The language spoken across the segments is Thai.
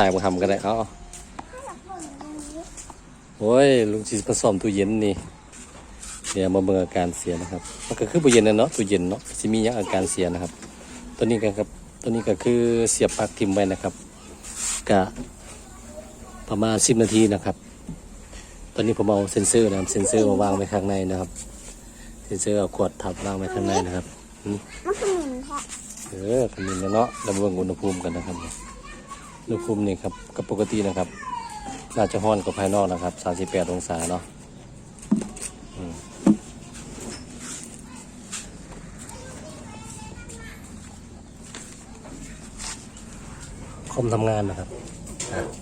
ถ่ายมาทำก็ได้เอาโอ้ยลุงชีผสมตู้เย็นนี่เดี๋ยวมาเบิ่งอาการเสียนะครับมันก็คือตู้เย็นนะเนาะตู้เย็นเนาะสิมีหยังอาการเสียนะครับ ตัวนี้กันครับตัวนี้ก็คือเสียบปลั๊กทิมไว้นะครับกะประมาณ10นาทีนะครับ ตอนนี้ผมเอาเซ็นเซอร์นะครับเซ็นเซอร์มาวางไว้ข้างในนะครับ เซ็นเซอร์เอาขวดทับวางไว้ข้างในนะครับนี่มันคือหนึ่งค่ะเออขมิ้นนะเนาะเราเบิ่งอุณหภูมิกันนะครับ อุณหภูมินี่ครับกับปกตินะครับน่าจะห้อนกว่าภายนอกนะครับ 38 องศาเนาะคอมทำงานนะครับ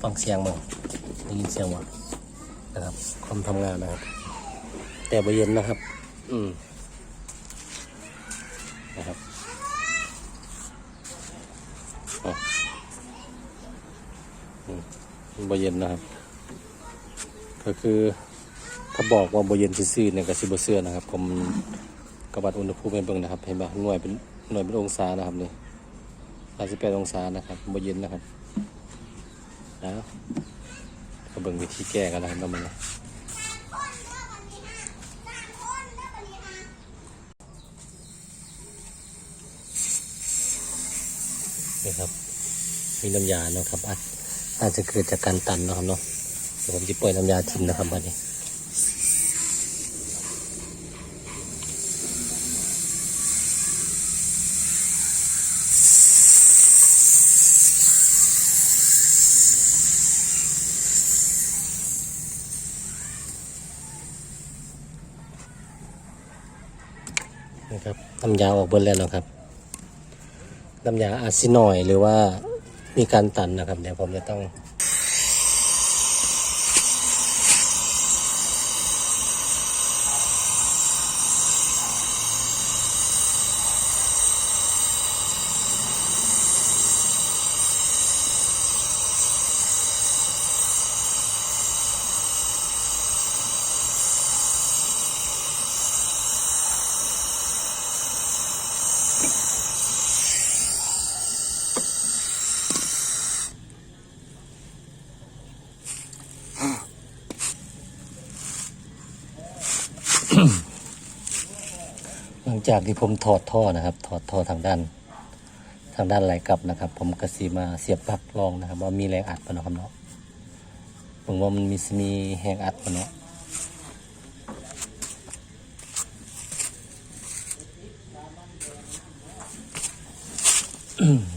ฟังเสียงมั้งได้ยินเสียงวะนะครับคอมทำงานนะครับ แต่บ่เย็นนะครับ อืมนะครับ บเย็นนะครับ ก็คือถ้าบอกว่าบเย็นซื่อๆเนี่ยก็สิบเสื้อนะครับผมกระบัดอุณหภูมิเป็นเบิ่งนะครับ เห็นปะหน่วยเป็นหน่วยเป็นองศานะครับนี่58องศานะครับบเย็นนะครับแล้วก็เบิ่งวิธีแก้กันนะครับน้ำมันนะนี่ครับมีน้ำยาเนาะครับอา จอาจจะเกิดจากการตันนะครับเนาะเดี๋ยวผมจะปล่อยน้ำยาทิ้งนะครับวันนี้นะครับน้ำยาออกเบิดแล้วนะครับน้ำยาอาซินอยหรือว่า มีการตันนะครับ เดี๋ยวผมจะต้อง หลังจากที่ผมถอดท่อนะครับ ถอดท่อทางด้าน ทางด้านไหลกลับนะครับ ผมก็สีมาเสียบปลั๊กลองนะครับ ว่ามีแรงอัดปะเนาะครับเนาะผมว่ามันมีสิมีแรงอัดปะเนาะ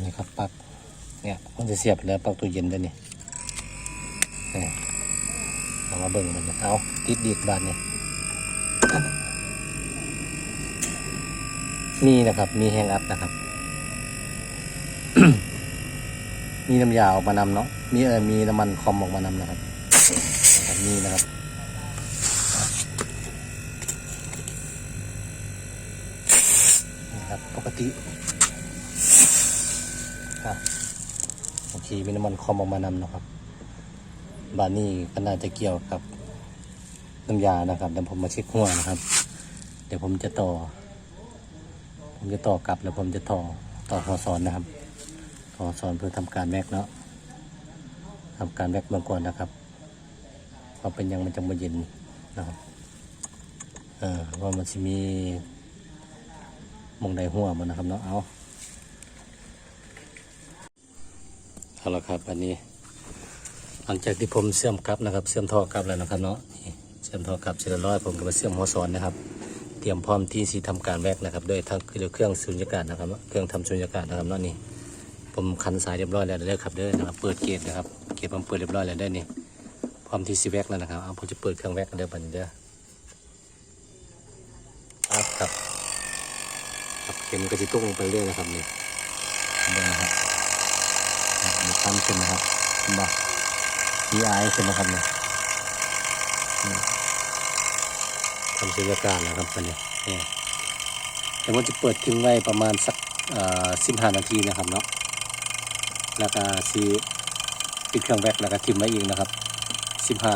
นี่ครับปลั๊กเนี่ยมันจะเสียบแล้วปลั๊กตู้เย็นด้วยนี่นี่เอามาเบิ่งมันนะเอาติดดีดบานนี่ มีนะครับ มีแฮงอัพนะครับ มีน้ำยาออกมานำเนาะ มีเออมีน้ำมันคอมออกมานำนะครับนะครับมีนะครับนะครับ ปกติโอเคมีน้ำมันคอมออกมานำนะครับบานนี้ก็น่าจะเกี่ยวกับน้ำยานะครับเดี๋ยวผมมาเช็คหัวนะครับ เดี๋ยวผมจะต่อ ผมจะต่อกลับแล้วผมจะต่อต่อหัวซอนนะครับต่อหัวซอนเพื่อทำการแม็กเนาะทำการแม็กเบื้องก่อนนะครับว่าเป็นยังมันจะมาเย็นนะครับเออว่ามันจะมีมงใดหัวมันนะครับเนาะเอาเอาละครับอันนี้ หลังจากที่ผมเชื่อมกลับนะครับเชื่อมท่อกลับแล้วนะครับเนาะเชื่อมท่อกลับเสร็จเรียบร้อยผมก็มาเชื่อมหัวซอนนะครับ เตรียมพร้อมที่สีทำการแวกนะครับด้วยทั้งเครื่องสุญญากาศนะครับ เครื่องทำสุญญากาศนะครับนาะนี่ผมคันสายเรียบร้อยแล้วเด้อครับเด้อนะครับเปิดเกตนะครับเกตผมเปิดเรียบร้อยแล้วได้นี่พร้อมที่สีแวกแล้วนะครับเอาผมจะเปิดเครื่องแวกกันเด้อบันเด้อครับครับครับเข็มก็จะตุ้งไปเรื่อยนะครับนี่เด้อนะครับมีขั้นขึ้นนะครับบัก PI ขึ้นนะครับเนี่ย ทำสุญญากาศนะครับอันนี้แต่ว่าจะเปิดทิ้งไว้ประมาณสักสิบห้านาทีนะครับเนาะแล้วก็ซีปิดเครื่องแวกแล้วก็ทิ้งไว้อีกนะครับสิบห้า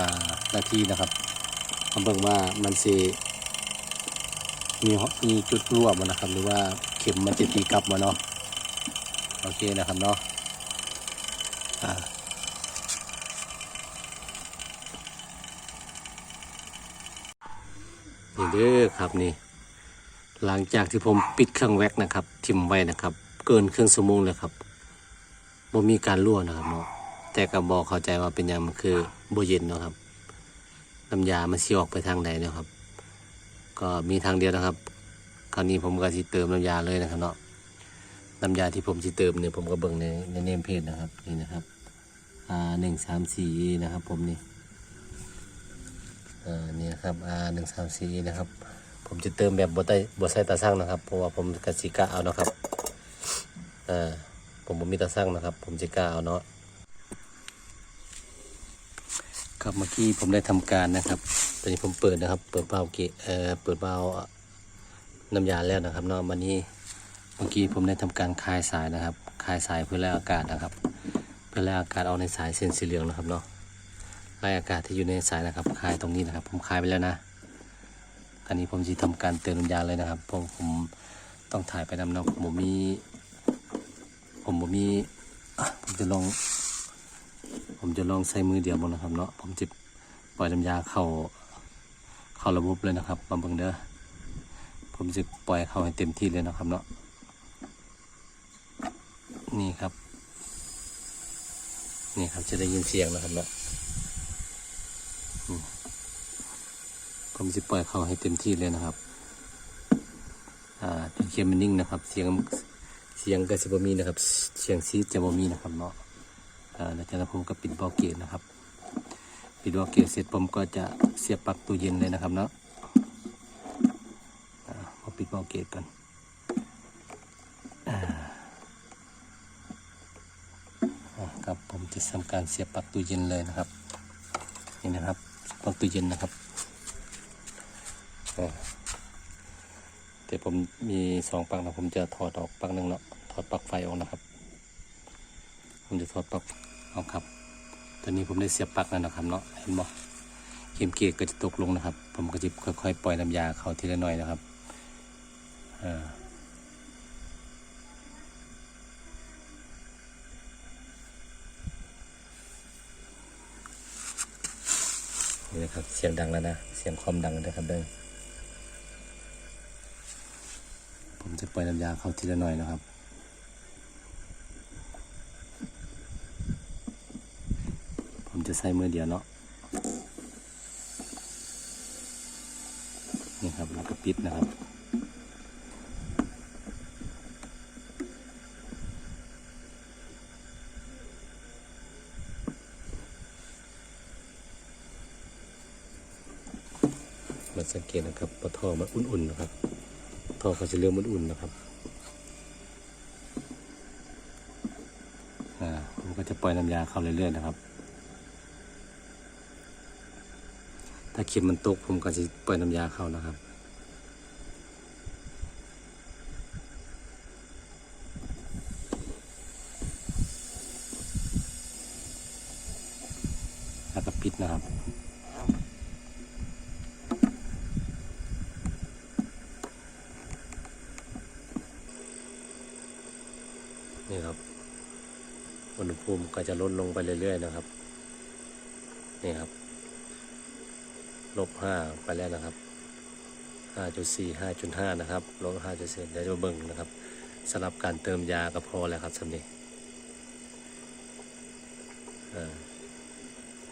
นาทีนะครับมาเบิ่งว่ามันซีมีมีจุดรั่วมันนะครับ หรือว่าเข็มมันจะตีกลับมาเนาะโอเคนะครับเนาะอ่า เด้อครับนี่ หลังจากที่ผมปิดเครื่องแว็กนะครับ ทิมไว้นะครับ เกินเครื่องสมงเลยครับบ่มีการรั่วนะครับเนาะแต่ก็บอกเข้าใจว่าเป็นยังมันคือบ่เย็นเนาะครับน้ำยามันสิออกไปทางไหนเนาะครับ ก็มีทางเดียวนะครับ คราวนี้ผมก็สิเติมน้ำยาเลยนะครับเนาะน้ำยาที่ผมสิเติมเนี่ยผมก็เบิ่งในในเนมเพจนะครับนี่นะครับอ่าหนึ่งสามสี่นะครับ ผมนี่ อ่านี่ครับอ่าหนึ่งสามสี่นะครับ ผมจะเติมแบบบดได้บดใส่ตาสั่งนะครับ เพราะว่าผมกสิกะเอานะครับอ่าผมมีตาสั่งนะครับ ผมจะกะเอาเนาะครับเมื่อกี้ผมได้ทำการนะครับ ตอนนี้ผมเปิดนะครับ เปิดเบาเกะเอ่อเปิดเบาน้ำยาแล้วนะครับเนาะวันนี้เมื่อกี้ผมได้ทำการคลายสายนะครับคลายสายเพื่อไล่อากาศนะครับ เพื่อไล่อากาศเอาในสายเส้นสีเหลืองนะครับเนาะ ไล่อากาศที่อยู่ในสายนะครับคลายตรงนี้นะครับ ผมคลายไปแล้วนะอันนี้ผมจะทำการเติมน้ำยาเลยนะครับเพราะผมต้องถ่ายไปนำเนาะผมมี ผมผมมีผมจะลอง ผมจะลองใส่มือเดียวบนนะครับเนาะผมจะปล่อยน้ำยาเข้าเข้าระบบเลยนะครับบำเบิงเด้อผมจะปล่อยเข้าให้เต็มที่เลยนะครับเนาะนี่ครับ นี่ครับจะได้ยินเสียงนะครับเนาะ ผมจะปล่อยเขาให้เต็มที่เลยนะครับอ่าจนเคียมมันนิ่งนะครับ เสียงเสียงกระสิบมีนะครับ เสียงซีดจะบมีนะครับเนาะอ่าแล้วจากนั้นผมก็ปิดบอลเกตนะครับ ปิดบอลเกตเสร็จผมก็จะเสียบปลั๊กตู้เย็นเลยนะครับเนาะอ่ามาปิดบอลเกตกันครับผมจะทำการเสียบปลั๊กตู้เย็นเลยนะครับ นี่นะครับปลั๊กตู้เย็นนะครับ อ่าแต่ผมมีสองปลั๊กนะผมจะถอดออกปลั๊กหนึ่งเนาะถอดปลั๊กไฟออกนะครับ ผมจะถอดปลั๊กออกครับ ตอนนี้ผมได้เสียบปลั๊กแล้วนะครับเนาะเห็นบ่เข็มเกลียก็จะตกลงนะครับ ผมก็จะค่อยๆปล่อยน้ำยาเข้าทีละหน่อยนะครับอ่านี่นะครับเสียงดังแล้วนะ เสียงความดังนะครับเด้อ ผม จะปล่อยน้ำยาเข้าทีละหน่อยนะครับผมจะใส่มือเดียวเนาะนี่ครับแล้วก็ปิดนะครับมาสังเกตนะครับว่าทอมันอุ่นๆนะครับ ท่อเขาจะเริ่มอุ่นๆนะครับอ่าผมก็จะปล่อยน้ำยาเข้าเรื่อยๆนะครับ ถ้าเข็มมันตกผมก็จะปล่อยน้ำยาเข้านะครับ แล้วก็ปิดนะครับ นี่ครับ อุณหภูมิก็จะลดลงไปเรื่อยๆนะครับ นี่ครับ ลบห้าไปแล้วนะครับห้าจุดสี่ห้าจุดห้านะครับ ลบห้าจุดสี่เดี๋ยวจะเบิ่งนะครับสำหรับการเติมยาก็พอแล้วครับสำนี้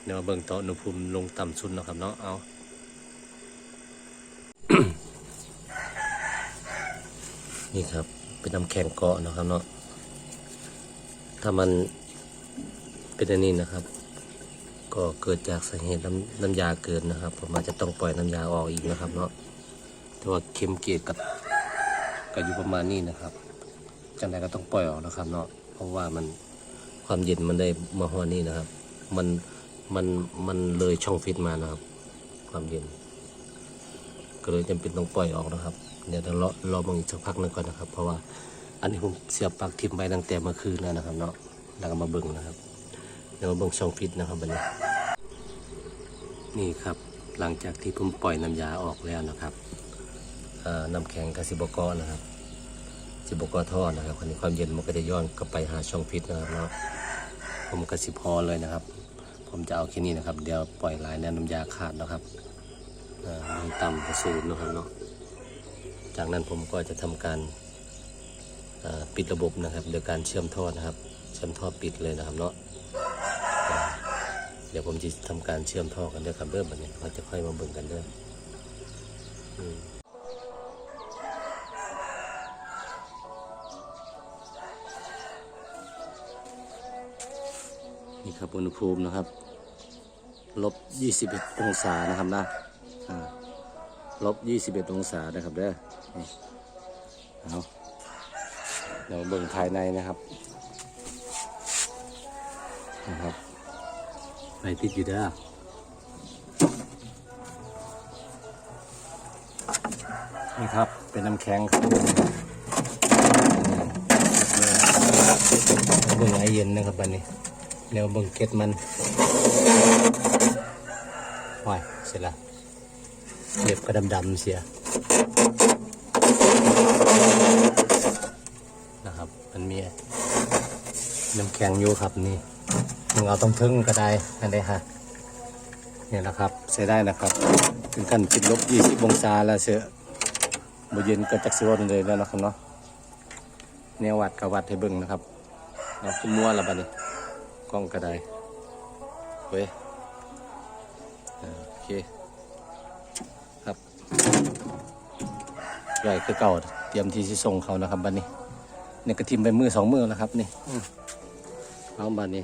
เดี๋ยวเบิ่งต่ออุณหภูมิลงต่ำสุดนะครับเนาะ เอานี่ครับ เป็นน้ำแข็งเกาะนะครับเนาะ ถ้ามัน เป็นอันนี้นะครับ ก็เกิดจากสาเหตุน้ำน้ำยาเกินนะครับ ผมอาจจะต้องปล่อยน้ำยาออกอีกนะครับเนาะแต่ว่าเค็มเกตกับก็อยู่ประมาณนี้นะครับจังใดก็ต้องปล่อยออกนะครับ เนาะเพราะว่ามันความเย็นมันได้มาหัวนี้นะครับ มันมันมันเลยช่องฟิตมานะครับ ความเย็น ก็เลยจำเป็นต้องปล่อยออกนะครับเดี๋ยวเรารอมองอีกสักพักหนึงก่อนนะครับ เพราะว่าอันนี้ผมเสียบปลั๊กทิมไปตั้งแต่เมื่อคืนแล้วนะครับ เนาะแล้วก็มาเบิ่งนะครับ ดี๋ยวมาเบิ่งช่องฟิตนะครับบัดนี้นี่ครับหลังจากที่ผมปล่อยน้ำยาออกแล้วนะครับน้ำแข็งกับสิบกอนะครับสิบกอท่อนะครับคราวนี้ความเย็นมันก็จะย้อนกลับไปหาช่องฟิตนะครับเนาะผมก็สิพอเลยนะครับ ผมจะเอาแค่นี้นะครับ เดี๋ยวปล่อยหลายแน่น้ำยาขาดนะครับอ่ามีต่ำกว่าศูนนะครับเนาะจากนั้นผมก็จะทำการปิดระบบนะครับ โดยการเชื่อมท่อนะครับ เชื่อมท่อปิดเลยนะครับเนาะ เดี๋ยวผมจะทำการเชื่อมท่อกันด้วยครับเริ่มบันนี้เราจะค่อยมาเบิ่งกันเด้วยอืมนี่ครับอุณหภูมินะครับลบ21 องศานะครับนะอ่าลบ21 องศานะครับเด้อเอาเดี๋ยวเบิ่งภายในนะครับ ไฟติดอยู่เด้อนี่ครับ เป็นน้ำแข็งครับเบิ่งไอเย็นนะครับบันนี้แนวเบิ่งเก็ดมันว้ายเสร็จล้วเล็บก็ดำๆเสียนะครับ มันมีน้ำแข็งอยู่ครับนี่ มึงเอาต้องทึ่งก็ได้อันใดฮะเนี่ยนะครับใช้ได้นะครับ ถึงกันติดลบ20องศาแล้วเสือบเย็นก็จักสิวเลยแล้วนะครับเนาะแนววัดกับวัดให้เบิ่งนะครับเนาะคือมัวและบัดนี้กล้องก็ได้เว้ยโอเคครับใหญ่คือเก่าเตรียมที่จะส่งเขานะครับบันนี้เนี่ยกระทิมไปมือสองมือแล้วครับนี่อื เอาบันนี้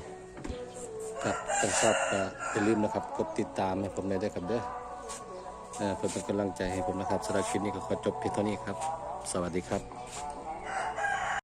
ครับถ้าชอบก็อย่าลืมนะครับ กดติดตามให้ผมได้ด้วยครับเด้อเออเพื่อเป็นกำลังใจให้ผมนะครับสำหรับคลิปนี้ก็ขอจบเพียงเท่านี้ครับ สวัสดีครับ